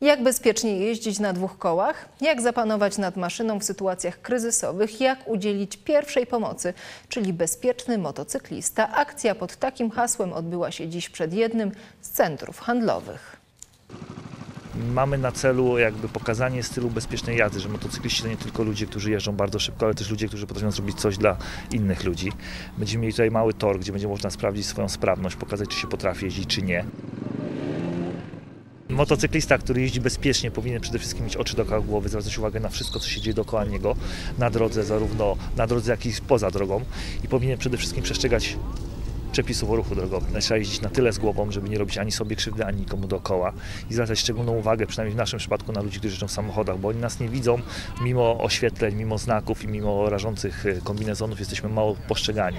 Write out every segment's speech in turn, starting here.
Jak bezpiecznie jeździć na dwóch kołach? Jak zapanować nad maszyną w sytuacjach kryzysowych? Jak udzielić pierwszej pomocy, czyli bezpieczny motocyklista? Akcja pod takim hasłem odbyła się dziś przed jednym z centrów handlowych. Mamy na celu jakby pokazanie stylu bezpiecznej jazdy, że motocykliści to nie tylko ludzie, którzy jeżdżą bardzo szybko, ale też ludzie, którzy potrafią zrobić coś dla innych ludzi. Będziemy mieli tutaj mały tor, gdzie będzie można sprawdzić swoją sprawność, pokazać, czy się potrafi jeździć, czy nie. Motocyklista, który jeździ bezpiecznie, powinien przede wszystkim mieć oczy dookoła głowy, zwracać uwagę na wszystko, co się dzieje dookoła niego, na drodze, zarówno na drodze, jak i poza drogą i powinien przede wszystkim przestrzegać przepisów o ruchu drogowym. Trzeba jeździć na tyle z głową, żeby nie robić ani sobie krzywdy, ani nikomu dookoła i zwracać szczególną uwagę, przynajmniej w naszym przypadku, na ludzi, którzy jeżdżą w samochodach, bo oni nas nie widzą, mimo oświetleń, mimo znaków i mimo rażących y, kombinezonów jesteśmy mało postrzegani.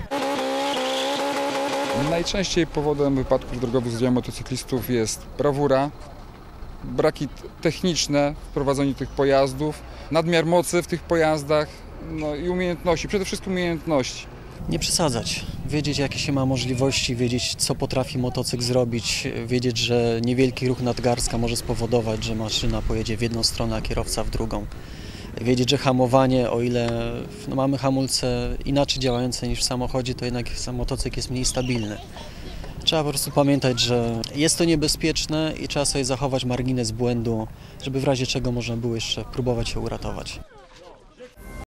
Najczęściej powodem wypadków drogowych z udziałem motocyklistów jest brawura, braki techniczne w prowadzeniu tych pojazdów, nadmiar mocy w tych pojazdach no i umiejętności, przede wszystkim umiejętności. nie przesadzać. Wiedzieć, jakie się ma możliwości, wiedzieć, co potrafi motocykl zrobić, wiedzieć, że niewielki ruch nadgarstka może spowodować, że maszyna pojedzie w jedną stronę, a kierowca w drugą. Wiedzieć, że hamowanie, o ile no, mamy hamulce inaczej działające niż w samochodzie, to jednak motocykl jest mniej stabilny. Trzeba po prostu pamiętać, że jest to niebezpieczne i trzeba sobie zachować margines błędu, żeby w razie czego można było jeszcze próbować się uratować.